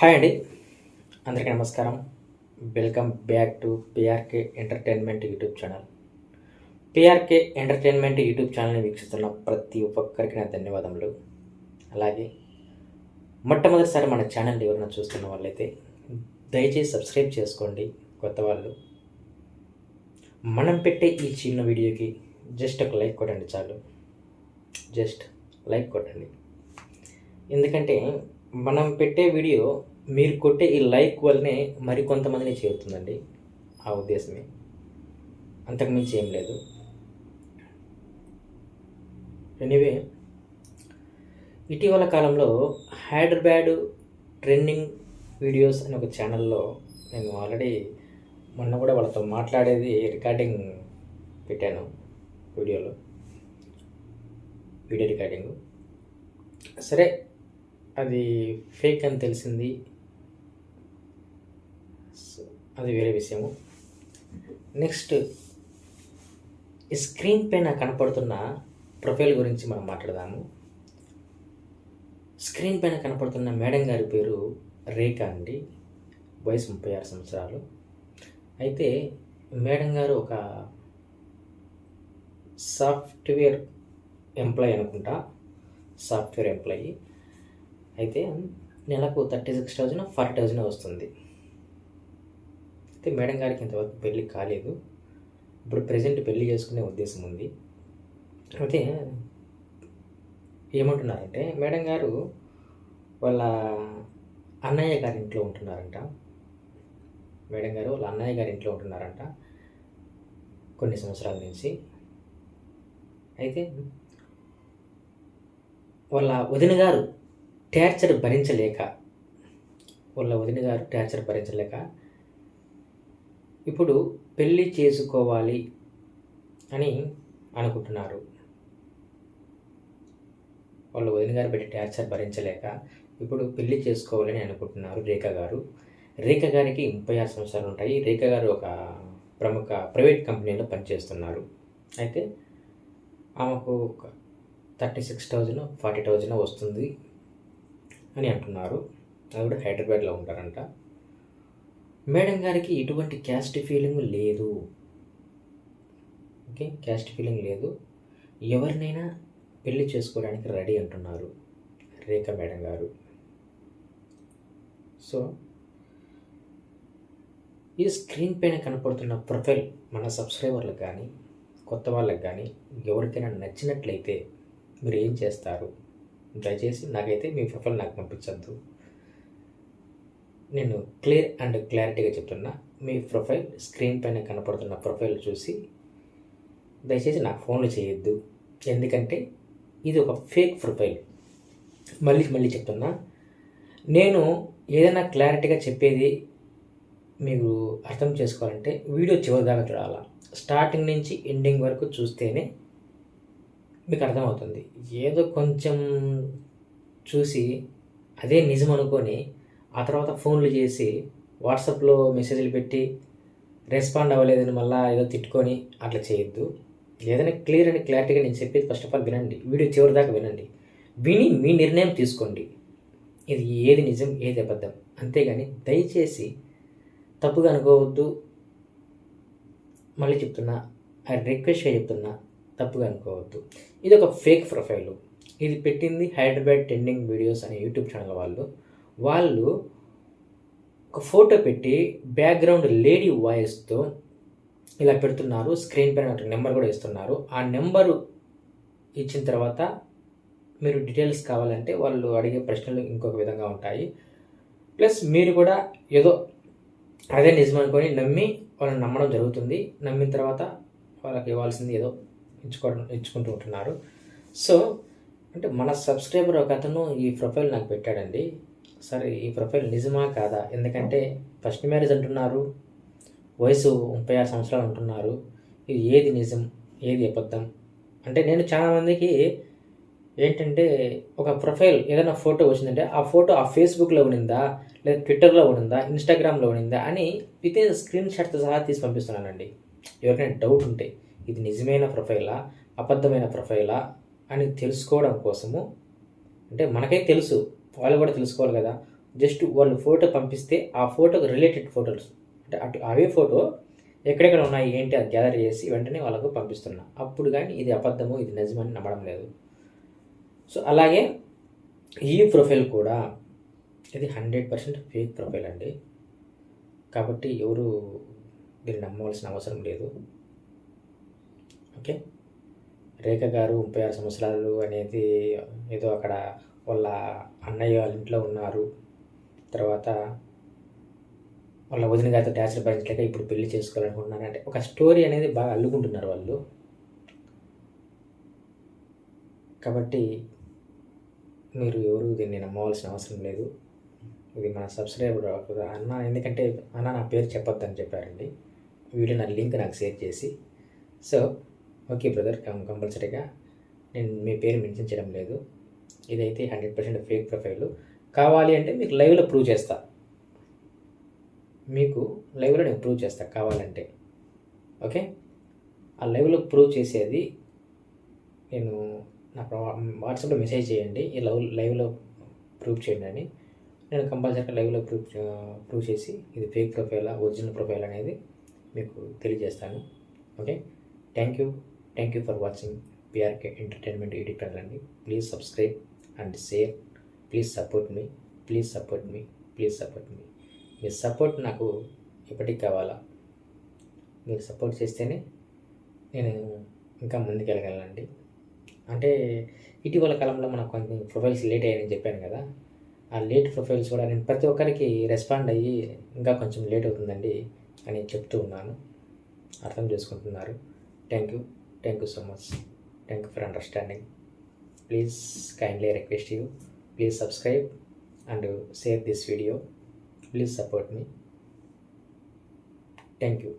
Hi అండి అందరికీ నమస్కారం welcome back to PRK entertainment YouTube channel PRK entertainment YouTube ఛానల్ని వీక్షిస్తున్న ప్రతి ఒక్కరికి నా ధన్యవాదములు అలాగే మొట్టమొదటిసారి మన ఛానల్ ఎవరైనా చూస్తున్న వాళ్ళైతే దయచేసి సబ్స్క్రైబ్ చేసుకోండి కొత్త వాళ్ళు మనం పెట్టే ఈ చిన్న వీడియోకి జస్ట్ ఒక లైక్ కొట్టండి చాలు జస్ట్ లైక్ కొట్టండి ఎందుకంటే మనం పెట్టే వీడియో మీరు కొట్టే ఈ లైక్ వల్లనే మరికొంతమందిని చేరుతుందండి ఆ ఉద్దేశమే అంతకుమించి ఏం లేదు ఎనీవే ఇటీవల కాలంలో హైదరాబాద్ ట్రెండింగ్ వీడియోస్ అనే ఒక ఛానల్లో నేను ఆల్రెడీ మొన్న కూడా వాళ్ళతో మాట్లాడేది రికార్డింగ్ పెట్టాను వీడియోలో వీడియో రికార్డింగ్ సరే అది ఫేక్ అని తెలిసింది అది వేరే విషయము నెక్స్ట్ ఈ స్క్రీన్ పైన కనపడుతున్న ప్రొఫైల్ గురించి మనం మాట్లాడదాము స్క్రీన్ పైన కనపడుతున్న మేడం గారి పేరు రేఖ అండి వయసు ముప్పై ఆరు సంవత్సరాలు అయితే మేడం గారు ఒక సాఫ్ట్వేర్ ఎంప్లాయీ అనుకుంటా సాఫ్ట్వేర్ ఎంప్లాయీ అయితే నెలకు thirty six thousand forty thousand వస్తుంది అయితే మేడం గారికి ఇంతవరకు పెళ్ళి కాలేదు ఇప్పుడు ప్రజెంట్ పెళ్ళి చేసుకునే ఉద్దేశం ఉంది అయితే ఏమంటున్నారంటే మేడం గారు వాళ్ళ అన్నయ్య గారి ఇంట్లో ఉంటున్నారంట మేడం గారు వాళ్ళ అన్నయ్య గారి ఇంట్లో ఉంటున్నారంట కొన్ని సంవత్సరాల నుంచి అయితే వాళ్ళ వదిన గారు టార్చర్ భరించలేక వాళ్ళ వదిన గారు టార్చర్ భరించలేక ఇప్పుడు పెళ్ళి చేసుకోవాలి అని అనుకుంటున్నారు వాళ్ళ వదిన గారు పెట్టి టార్చర్ భరించలేక ఇప్పుడు పెళ్లి చేసుకోవాలని అనుకుంటున్నారు రేఖ గారు రేఖ గారికి ముప్పై ఆరు సంవత్సరాలు ఉంటాయి రేఖ గారు ఒక ప్రముఖ ప్రైవేట్ కంపెనీలో పనిచేస్తున్నారు అయితే ఆమెకు ఒక thirty six thousand forty thousand వస్తుంది అని అంటున్నారు ఆవిడ హైదరాబాద్లో ఉంటారంట మేడం గారికి ఎటువంటి క్యాస్ట్ ఫీలింగ్ లేదు ఓకే క్యాస్ట్ ఫీలింగ్ లేదు ఎవరినైనా పెళ్లి చేసుకోవడానికి రెడీ అంటున్నారు రేఖ మేడం గారు సో ఈ స్క్రీన్ పైన కనపడుతున్న ప్రొఫైల్ మన సబ్స్క్రైబర్లకు కానీ కొత్త వాళ్ళకి కానీ ఎవరికైనా నచ్చినట్లయితే మీరు ఏం చేస్తారు దయచేసి నాకైతే మీ ప్రొఫైల్ నాకు పంపించద్దు నేను క్లియర్ అండ్ క్లారిటీగా చెప్తున్నా మీ ప్రొఫైల్ స్క్రీన్ పైన కనపడుతున్న ప్రొఫైల్ చూసి దయచేసి నాకు ఫోన్లు చేయొద్దు ఎందుకంటే ఇది ఒక ఫేక్ ప్రొఫైల్ మళ్ళీ మళ్ళీ చెప్తున్నా నేను ఏదైనా క్లారిటీగా చెప్పేది మీరు అర్థం చేసుకోవాలంటే వీడియో చివరి దాకా చూడాలా స్టార్టింగ్ నుంచి ఎండింగ్ వరకు చూస్తేనే మీకు అర్థమవుతుంది ఏదో కొంచెం చూసి అదే నిజం అనుకొని ఆ తర్వాత ఫోన్లు చేసి వాట్సాప్లో మెసేజ్లు పెట్టి రెస్పాండ్ అవ్వలేదని మళ్ళీ ఏదో తిట్టుకొని అట్లా చేయొద్దు ఏదైనా క్లియర్ అండ్ క్లారిటీగా నేను చెప్పేది ఫస్ట్ ఆఫ్ ఆల్ వినండి వీడియో చివరి దాకా వినండి విని మీ నిర్ణయం తీసుకోండి ఇది ఏది నిజం ఏది అబద్ధం అంతేగాని దయచేసి తప్పుగా అనుకోవద్దు మళ్ళీ చెప్తున్నా ఐ రిక్వెస్ట్గా చెప్తున్నా తప్పుగా అనుకోవద్దు ఇది ఒక ఫేక్ ప్రొఫైల్ ఇది పెట్టింది హైదరాబాద్ ట్రెండింగ్ వీడియోస్ అనే యూట్యూబ్ ఛానల్ వాళ్ళు వాళ్ళు ఒక ఫోటో పెట్టి బ్యాక్గ్రౌండ్ లేడీ వాయిస్తో ఇలా పెడుతున్నారు స్క్రీన్ పైన నెంబర్ కూడా ఇస్తున్నారు ఆ నెంబరు ఇచ్చిన తర్వాత మీరు డీటెయిల్స్ కావాలంటే వాళ్ళు అడిగే ప్రశ్నలు ఇంకొక విధంగా ఉంటాయి ప్లస్ మీరు కూడా ఏదో అదే నిజం అనుకొని నమ్మి వాళ్ళని నమ్మడం జరుగుతుంది నమ్మిన తర్వాత వాళ్ళకి ఇవ్వాల్సింది ఏదో ఇచ్చుకోవడం ఇచ్చుకుంటూ ఉంటున్నారు సో అంటే మన సబ్స్క్రైబర్ ఒక అతను ఈ ప్రొఫైల్ నాకు పెట్టాడండి సరే ఈ ప్రొఫైల్ నిజమా కాదా ఎందుకంటే ఫస్ట్ మ్యారేజ్ అంటున్నారు వయసు ముప్పై ఆరు సంవత్సరాలు అంటున్నారు ఇది ఏది నిజం ఏది అబద్ధం అంటే నేను చాలామందికి ఏంటంటే ఒక ప్రొఫైల్ ఏదైనా ఫోటో వచ్చిందంటే ఆ ఫోటో ఆ ఫేస్బుక్లో ఉండిందా లేదా ట్విట్టర్లో ఉండిందా ఇన్స్టాగ్రామ్లో ఉండిందా అని విత్ ఇన్ స్క్రీన్ షాట్తో సహా తీసి పంపిస్తున్నానండి ఎవరికైనా డౌట్ ఉంటే ఇది నిజమైన ప్రొఫైలా అబద్ధమైన ప్రొఫైలా అని తెలుసుకోవడం కోసము అంటే మనకే తెలుసు వాళ్ళు కూడా తెలుసుకోవాలి కదా జస్ట్ వాళ్ళు ఫోటో పంపిస్తే ఆ ఫోటోకి రిలేటెడ్ ఫోటోస్ అంటే అటు అవే ఫోటో ఎక్కడెక్కడ ఉన్నాయి ఏంటి అది గ్యాదర్ చేసి వెంటనే వాళ్ళకు పంపిస్తున్నా అప్పుడు కానీ ఇది అబద్ధము ఇది నిజమని నమ్మడం లేదు సో అలాగే ఈ ప్రొఫైల్ కూడా ఇది హండ్రెడ్ పర్సెంట్ ఫేక్ ప్రొఫైల్ అండి కాబట్టి ఎవరు దీన్ని నమ్మవలసిన అవసరం లేదు ఓకే రేఖ గారు ముప్పై ఆరు సంవత్సరాలు అనేది ఏదో అక్కడ వాళ్ళ అన్నయ్య వాళ్ళ ఇంట్లో ఉన్నారు తర్వాత వాళ్ళ వదిన గారితో టార్చర్ భరించలేక ఇప్పుడు పెళ్లి చేసుకోవాలనుకుంటున్నారు అంటే ఒక స్టోరీ అనేది బాగా అల్లుకుంటున్నారు వాళ్ళు కాబట్టి మీరు ఎవరు దీన్ని నమ్మవలసిన అవసరం లేదు ఇది మన సబ్స్క్రైబర్ అన్న ఎందుకంటే అన్న నా పేరు చెప్పొద్దని చెప్పారండి వీడియో నా లింక్ నాకు షేర్ చేసి సో ఓకే బ్రదర్ కంపల్సరీగా నేను మీ పేరు మెన్షన్ చేయడం లేదు ఇదైతే హండ్రెడ్ పర్సెంట్ ఫేక్ ప్రొఫైల్ కావాలి అంటే మీకు లైవ్లో ప్రూవ్ చేస్తా మీకు లైవ్లో నేను ప్రూవ్ చేస్తా కావాలంటే ఓకే ఆ లైవ్లో ప్రూవ్ చేసేది నేను నా వాట్సాప్లో మెసేజ్ చేయండి ఈ లైవ్ లైవ్లో ప్రూవ్ చేయండి అని నేను కంపల్సరీగా లైవ్లో ప్రూవ్ ప్రూవ్ చేసి ఇది ఫేక్ ప్రొఫైలా ఒరిజినల్ ప్రొఫైల్ అనేది మీకు తెలియజేస్తాను okay thank you thank you for watching PRK entertainment ED ప్రజలండి please subscribe and share please support me please support me please support మీ మీ సపోర్ట్ నాకు ఎప్పటికి కావాలా మీరు సపోర్ట్ చేస్తేనే నేను ఇంకా ముందుకెళ్ళగలనండి అంటే ఇటీవల కాలంలో మనకు కొంచెం ప్రొఫైల్స్ లేట్ అయ్యాయని చెప్పాను కదా ఆ లేట్ ప్రొఫైల్స్ కూడా నేను ప్రతి ఒక్కరికి రెస్పాండ్ అయ్యి ఇంకా కొంచెం లేట్ అవుతుందండి అని చెప్తూ ఉన్నాను అర్థం చేసుకుంటున్నారు thank you Thank you so much. Thank you for understanding. Please kindly request you. Please subscribe and share this video. Please support me. Thank you.